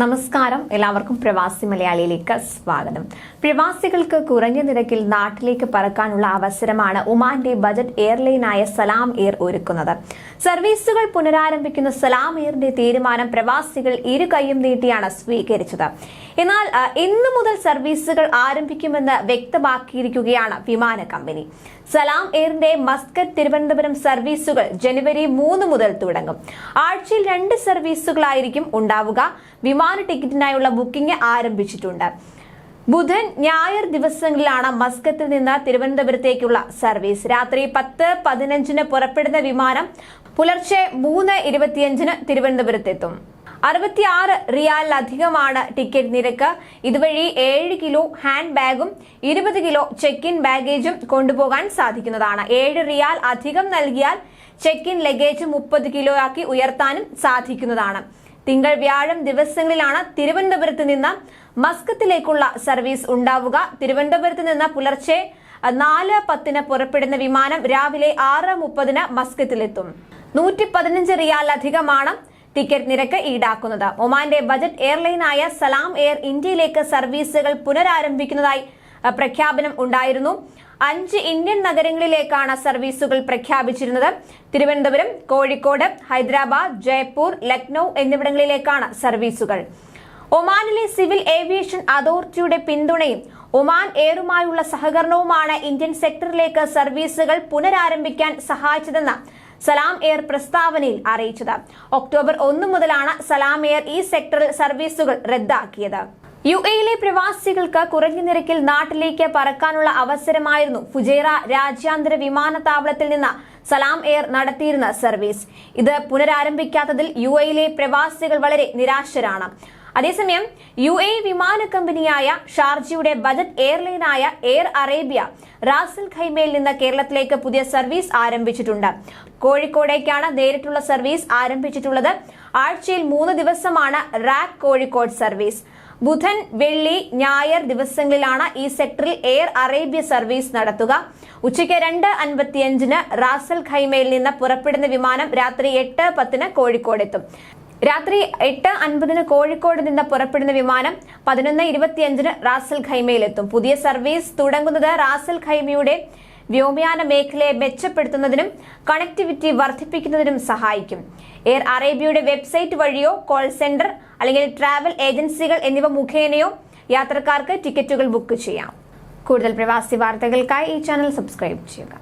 നമസ്കാരം. എല്ലാവർക്കും പ്രവാസി മലയാളിയിലേക്ക് സ്വാഗതം. പ്രവാസികൾക്ക് കുറഞ്ഞ നിരക്കിൽ നാട്ടിലേക്ക് പറക്കാനുള്ള അവസരമാണ് ഒമാന്റെ ബജറ്റ് എയർലൈനായ സലാം എയർ ഒരുക്കുന്നത്. സർവീസുകൾ പുനരാരംഭിക്കുന്ന സലാം എയറിന്റെ തീരുമാനം പ്രവാസികൾ ഇരു കൈയും നീട്ടിയാണ് സ്വീകരിച്ചത്. എന്നാൽ ഇന്നു മുതൽ സർവീസുകൾ ആരംഭിക്കുമെന്ന് വ്യക്തമാക്കിയിരിക്കുകയാണ് വിമാന കമ്പനി. സലാം എയറിന്റെ മസ്കറ്റ് തിരുവനന്തപുരം സർവീസുകൾ ജനുവരി മൂന്ന് മുതൽ തുടങ്ങും. ആഴ്ചയിൽ രണ്ട് സർവീസുകളായിരിക്കും ഉണ്ടാവുക. വിമാന ടിക്കറ്റിനായുള്ള ബുക്കിംഗ് ആരംഭിച്ചിട്ടുണ്ട്. ബുധൻ ഞായർ ദിവസങ്ങളിലാണ് മസ്കത്തിൽ നിന്ന് തിരുവനന്തപുരത്തേക്കുള്ള സർവീസ്. രാത്രി പത്ത് പതിനഞ്ചിന് പുറപ്പെടുന്ന വിമാനം പുലർച്ചെ മൂന്ന് ഇരുപത്തിയഞ്ചിന് തിരുവനന്തപുരത്തെത്തും. അറുപത്തിയാറ് റിയാലിലധികമാണ് ടിക്കറ്റ് നിരക്ക്. ഇതുവഴി ഏഴ് കിലോ ഹാൻഡ് ബാഗും ഇരുപത് കിലോ ചെക്ക് ഇൻ ബാഗേജും കൊണ്ടുപോകാൻ സാധിക്കുന്നതാണ്. ഏഴ് റിയാൽ അധികം നൽകിയാൽ ചെക്ക് ഇൻ ലഗേജ് മുപ്പത് കിലോ ആക്കി ഉയർത്താനും സാധിക്കുന്നതാണ്. തിങ്കൾ വ്യാഴം ദിവസങ്ങളിലാണ് തിരുവനന്തപുരത്ത് നിന്ന് മസ്കത്തിലേക്കുള്ള സർവീസ് ഉണ്ടാവുക. തിരുവനന്തപുരത്ത് നിന്ന് പുലർച്ചെ നാല് പത്തിന് പുറപ്പെടുന്ന വിമാനം രാവിലെ ആറ് മുപ്പതിന് മസ്കത്തിലെത്തും. നൂറ്റി പതിനഞ്ച് റിയാലധികമാണ് ടിക്കറ്റ് നിരക്ക് ഈടാക്കുന്നത്. ഒമാന്റെ ബജറ്റ് എയർലൈനായ സലാം എയർ ഇന്ത്യയിലേക്ക് സർവീസുകൾ പുനരാരംഭിക്കുന്നതായി പ്രഖ്യാപനം ഉണ്ടായിരുന്നു. അഞ്ച് ഇന്ത്യൻ നഗരങ്ങളിലേക്കാണ് സർവീസുകൾ പ്രഖ്യാപിച്ചിരുന്നത്. തിരുവനന്തപുരം കോഴിക്കോട് ഹൈദരാബാദ് ജയ്പൂർ ലക്നൌ എന്നിവിടങ്ങളിലേക്കാണ് സർവീസുകൾ. ഒമാനിലെ സിവിൽ ഏവിയേഷൻ അതോറിറ്റിയുടെ പിന്തുണയും ഒമാൻ എയറുമായുള്ള സഹകരണവുമാണ് ഇന്ത്യൻ സെക്ടറിലേക്ക് സർവീസുകൾ പുനരാരംഭിക്കാൻ സഹായിച്ചതെന്ന് സലാം എയർ പ്രസ്താവനയിൽ അറിയിച്ചത്. ഒക്ടോബർ ഒന്ന് മുതലാണ് സലാം എയർ ഈ സെക്ടറിൽ സർവീസുകൾ റദ്ദാക്കിയത്. യു എയിലെ പ്രവാസികൾക്ക് കുറഞ്ഞ നിരക്കിൽ നാട്ടിലേക്ക് പറക്കാനുള്ള അവസരമായിരുന്നു ഫുജൈറ രാജ്യാന്തര വിമാനത്താവളത്തിൽ നിന്ന് സലാം എയർ നടത്തിയിരുന്ന സർവീസ്. ഇത് പുനരാരംഭിക്കാത്തതിൽ യു എയിലെ പ്രവാസികൾ വളരെ നിരാശരാണ്. അതേസമയം യു എ വിമാന കമ്പനിയായ ഷാർജിയുടെ ബജറ്റ് എയർലൈനായ എയർ അറേബ്യ റാസൽ ഖൈമയിൽ നിന്ന് കേരളത്തിലേക്ക് പുതിയ സർവീസ് ആരംഭിച്ചിട്ടുണ്ട്. കോഴിക്കോടേക്കാണ് നേരിട്ടുള്ള സർവീസ് ആരംഭിച്ചിട്ടുള്ളത്. ആഴ്ചയിൽ മൂന്ന് ദിവസമാണ് റാക് കോഴിക്കോട് സർവീസ്. ബുധൻ വെള്ളി ഞായർ ദിവസങ്ങളിലാണ് ഈ സെക്ടറിൽ എയർ അറേബ്യ സർവീസ് നടത്തുക. ഉച്ചയ്ക്ക് രണ്ട് അൻപത്തിയഞ്ചിന് റാസൽ ഖൈമയിൽ നിന്ന് പുറപ്പെടുന്ന വിമാനം രാത്രി എട്ട് പത്തിന് കോഴിക്കോടെത്തും രാത്രി എട്ട് അൻപതിന് കോഴിക്കോട് നിന്ന് പുറപ്പെടുന്ന വിമാനം പതിനൊന്ന് ഇരുപത്തിയഞ്ചിന് റാസൽ ഖൈമയിലെത്തും പുതിയ സർവീസ് തുടങ്ങുന്നത് റാസൽ ഖൈമയുടെ വ്യോമയാന മേഖലയെ മെച്ചപ്പെടുത്തുന്നതിനും കണക്ടിവിറ്റി വർദ്ധിപ്പിക്കുന്നതിനും സഹായിക്കും. എയർ അറേബ്യയുടെ വെബ്സൈറ്റ് വഴിയോ കോൾ സെന്റർ അല്ലെങ്കിൽ ട്രാവൽ ഏജൻസികൾ എന്നിവ മുഖേനയോ യാത്രക്കാർക്ക് ടിക്കറ്റുകൾ ബുക്ക് ചെയ്യാം. കൂടുതൽ പ്രവാസി വാർത്തകൾക്കായി ഈ ചാനൽ സബ്സ്ക്രൈബ് ചെയ്യുക.